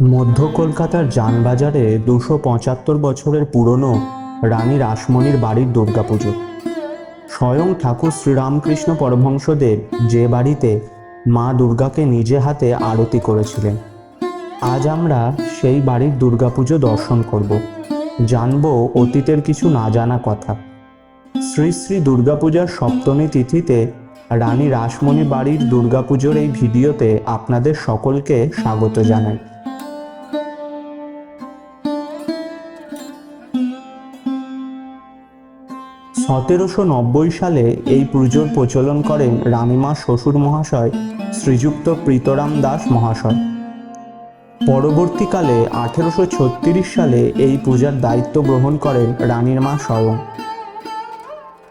মধ্য কলকাতার যানবাজারে দুশো পঁচাত্তর বছরের পুরনো রানী রাসমণির বাড়ির দুর্গাপুজো। স্বয়ং ঠাকুর শ্রীরামকৃষ্ণ পরমহংসদেব যে বাড়িতে মা দুর্গাকে নিজে হাতে আরতি করেছিলেন। আজ আমরা সেই বাড়ির দুর্গাপুজো দর্শন করব। জানব অতীতের কিছু না জানা কথা। শ্রী শ্রী দুর্গাপূজার সপ্তমী তিথিতে রানী রাসমণি বাড়ির দুর্গাপুজোর এই ভিডিওতে আপনাদের সকলকে স্বাগত জানাই। সতেরোশো নব্বই সালে এই পুজোর প্রচলন করেন রানীমা শ্বশুর মহাশয় শ্রীযুক্ত প্রীতরাম দাস মহাশয়। পরবর্তীকালে আঠেরোশো ছত্রিশ সালে এই পূজার দায়িত্ব গ্রহণ করেন রানীর মা স্বয়ং।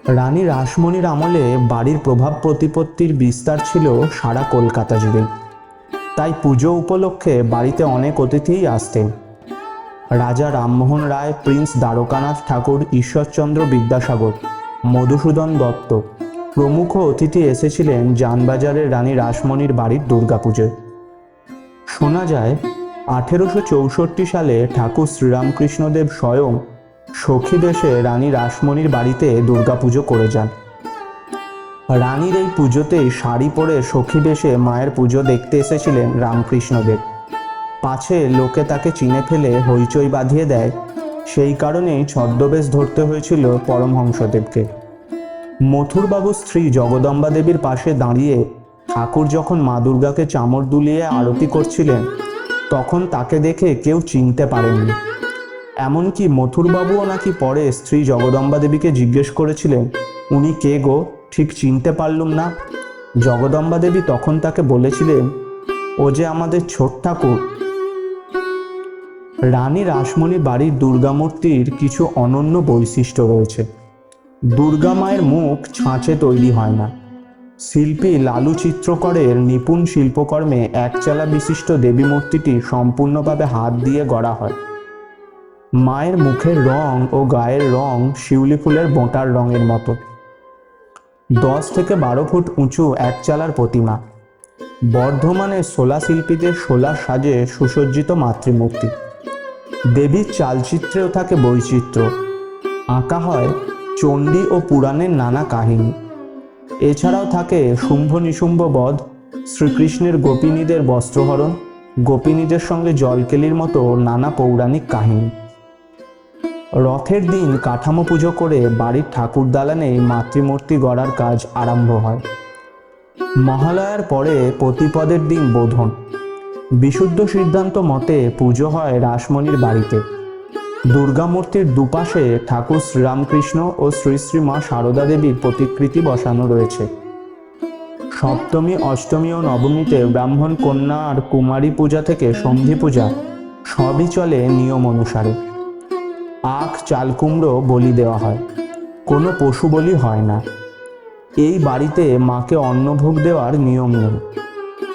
রানী রাসমণির আমলে বাড়ির প্রভাব প্রতিপত্তির বিস্তার ছিল সারা কলকাতা জুড়ে। তাই পুজো উপলক্ষে বাড়িতে অনেক অতিথিই আসতেন। রাজা রামমোহন রায়, প্রিন্স দ্বারকানাথ ঠাকুর, ঈশ্বরচন্দ্র বিদ্যাসাগর, মধুসূদন দত্ত। প্রমুখ অতিথি এসেছিলেন যানবাজারের রানী রাসমণির বাড়ির দুর্গাপুজোয়। শোনা যায়, আঠেরোশো চৌষট্টি সালে ঠাকুর শ্রীরামকৃষ্ণদেব স্বয়ং সখী দেশে রানী রাসমণির বাড়িতে দুর্গাপুজো করে যান। রানীর এই পুজোতেই শাড়ি পরে সখী বেশে মায়ের পুজো দেখতে এসেছিলেন রামকৃষ্ণদেব। পাছে লোকে তাকে চিনে ফেলে হইচই বাঁধিয়ে দেয়। সেই কারণেই ছদ্মবেশ ধরতে হয়েছিল পরমহংসদেবকে। মথুরবাবুর স্ত্রী জগদম্বা দেবীর পাশে দাঁড়িয়ে ঠাকুর যখন মা দুর্গাকে চামর দুলিয়ে আরতি করছিলেন, তখন তাকে দেখে কেউ চিনতে পারেননি। এমনকি মথুরবাবুও নাকি পরে স্ত্রী জগদম্বা দেবীকে জিজ্ঞেস করেছিলেন, উনি কে গো? ঠিক চিনতে পারলুম না? জগদম্বা দেবী তখন তাকে বলেছিলেন, ও যে আমাদের ছোট ঠাকুর রানী রাসমণি বাড়ির দুর্গামূর্তির কিছু অনন্য বৈশিষ্ট্য রয়েছে। দুর্গা মায়ের মুখ ছাঁচে তৈরি হয় না। শিল্পী লালু চিত্রকরের নিপুণ শিল্পকর্মে একচালা বিশিষ্ট দেবী মূর্তিটি সম্পূর্ণভাবে হাত দিয়ে গড়া হয়। মায়ের মুখের রং ও গায়ের রং শিউলি ফুলের বোঁটার রঙের মতো। দশ থেকে বারো ফুট উঁচু একচালার প্রতিমা। বর্ধমানে শোলা শিল্পীদের শোলার সাজে সুসজ্জিত মাতৃমূর্তি। দেবীর চালচিত্রেও থাকে বৈচিত্র্য। আঁকা হয় চণ্ডী ও পুরাণের নানা কাহিনী। এছাড়াও থাকে শুম্ভ নিশুম্ভ বধ, শ্রীকৃষ্ণের গোপিনীদের বস্ত্রহরণ, গোপিনীদের সঙ্গে জলকেলির মতো নানা পৌরাণিক কাহিনী। রথের দিন কাঠামো পুজো করে বাড়ির ঠাকুর দালানে মাতৃমূর্তি গড়ার কাজ আরম্ভ হয়। মহালয়ার পরে প্রতিপদের দিন বোধন। বিশুদ্ধ সিদ্ধান্ত মতে পুজো হয় রাসমণির বাড়িতে। দুর্গামূর্তির দুপাশে ঠাকুর শ্রীরামকৃষ্ণ ও শ্রী শ্রী মা সারদা দেবীর প্রতিকৃতি বসানো রয়েছে। সপ্তমী, অষ্টমী ও নবমীতে ব্রাহ্মণ কন্যা আর কুমারী পূজা থেকে সন্ধি পূজা, সবই চলে নিয়ম অনুসারে। আখ, চাল কুমড়ো, বলি দেওয়া হয়। কোনো পশু বলি হয় না। এই বাড়িতে মাকে অন্নভোগ দেওয়ার নিয়ম নেই।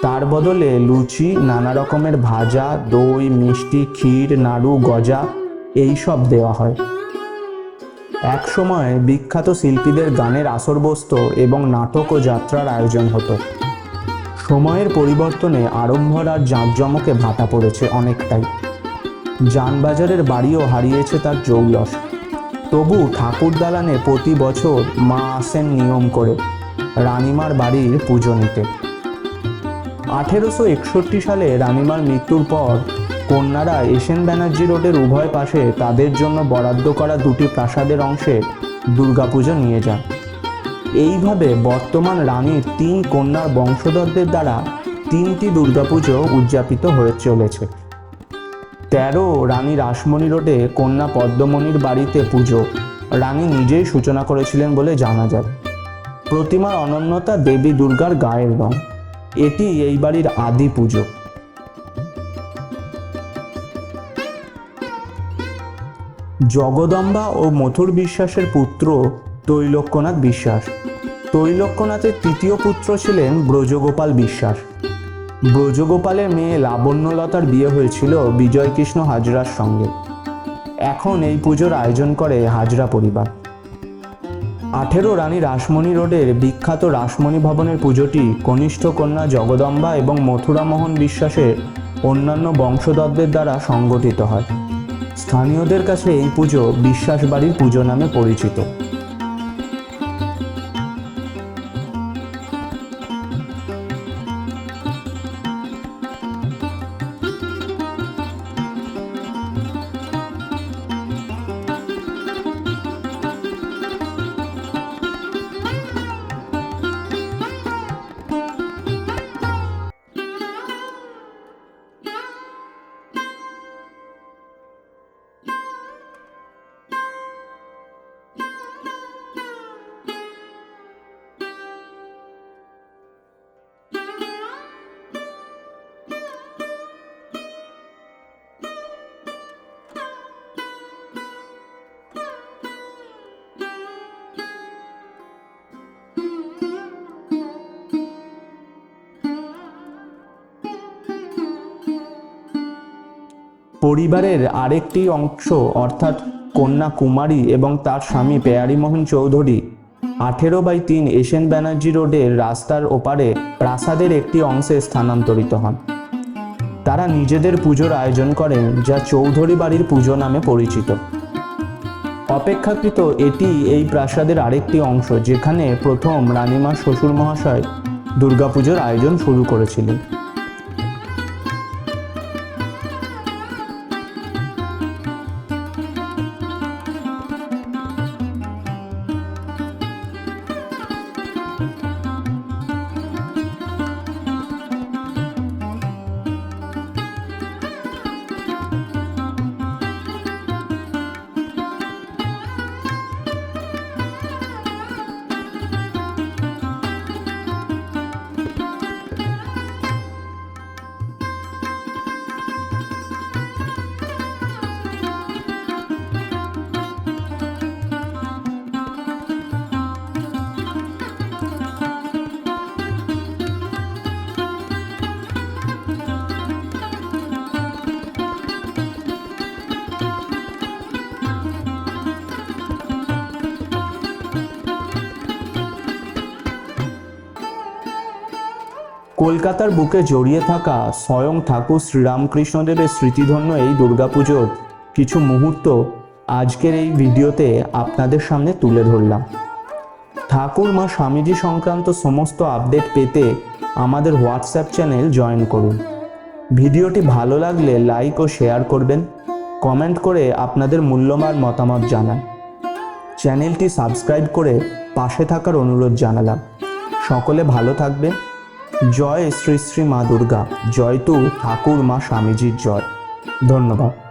তার বদলে লুচি, নানা রকমের ভাজা, দই, মিষ্টি, ক্ষীর, নাড়ু, গজা এই সব দেওয়া হয়। এক সময় বিখ্যাত শিল্পীদের গানের আসর আসরবস্ত এবং নাটক ও যাত্রার আয়োজন হতো। সময়ের পরিবর্তনে আড়ম্বর আর জাঁকজমকে ভাটা পড়েছে অনেকটাই। যানবাজারের বাড়িও হারিয়েছে তার জৌলস। তবু ঠাকুর দালানে প্রতি বছর মা আসেন নিয়ম করে। রানিমার বাড়ির পুজো নিতে। আঠেরোশো একষট্টি সালে রানীমার মৃত্যুর পর কন্যারা এসএন ব্যানার্জি রোডের উভয় পাশে তাদের জন্য বরাদ্দ করা দুটি প্রাসাদের অংশে দুর্গাপুজো নিয়ে যান। এইভাবে বর্তমান রানীর তিন কন্যার বংশধরদের দ্বারা তিনটি দুর্গাপুজো উদযাপিত হয়ে চলেছে। তেরো রানী রাসমণি রোডে কন্যা পদ্মমণির বাড়িতে পুজো। রানী নিজেই সূচনা করেছিলেন বলে জানা যায়। প্রতিমার অনন্যতা দেবী দুর্গার গায়ের রং। এটি এই বাড়ির আদি পুজো। জগদম্বা ও মথুর বিশ্বাসের পুত্র তৈলক্যনাথ বিশ্বাস। তৈলক্যনাথের তৃতীয় পুত্র ছিলেন ব্রজগোপাল বিশ্বাস। ব্রজগোপালের মেয়ে লাবণ্যলতার বিয়ে হয়েছিল বিজয়কৃষ্ণ হাজরার সঙ্গে। এখন এই পুজোর আয়োজন করে হাজরা পরিবার। আঠেরো রানী রাসমণি রোডের বিখ্যাত রাসমণি ভবনের পুজোটি কনিষ্ঠ কন্যা জগদম্বা এবং মথুরামোহন বিশ্বাসের অন্যান্য বংশধরদের দ্বারা সংগঠিত হয়। স্থানীয়দের কাছে এই পুজো বিশ্বাস বাড়ির পুজো নামে পরিচিত। পরিবারের আরেকটি অংশ, অর্থাৎ কন্যা কুমারী এবং তার স্বামী পেয়ারীমোহন চৌধুরী। আঠেরো বাই তিন এশিয়ান ব্যানার্জি রোডের রাস্তার ওপারে প্রাসাদের একটি অংশে স্থানান্তরিত হন। তারা নিজেদের পুজোর আয়োজন করেন, যা চৌধুরী বাড়ির পুজো নামে পরিচিত। অপেক্ষাকৃত এটি এই প্রাসাদের আরেকটি অংশ, যেখানে প্রথম রানীমা শ্বশুর মহাশয় দুর্গাপুজোর আয়োজন শুরু করেছিলেন। কলকাতার বুকে জড়িয়ে থাকা স্বয়ং ঠাকুর শ্রীরামকৃষ্ণদেবের স্মৃতিধন্য এই দুর্গাপুজোর কিছু মুহূর্ত আজকের এই ভিডিওতে আপনাদের সামনে তুলে ধরলাম। ঠাকুর মা স্বামীজি সংক্রান্ত সমস্ত আপডেট পেতে আমাদের হোয়াটসঅ্যাপ চ্যানেল জয়েন করুন। ভিডিওটি ভালো লাগলে লাইক ও শেয়ার করবেন, কমেন্ট করে আপনাদের মূল্যবান মতামত জানান। চ্যানেলটি সাবস্ক্রাইব করে পাশে থাকার অনুরোধ জানালাম। সকলে ভালো থাকবেন। জয় শ্রী শ্রী মা দুর্গা জয় তু ঠাকুর মা স্বামীজির জয়। ধন্যবাদ।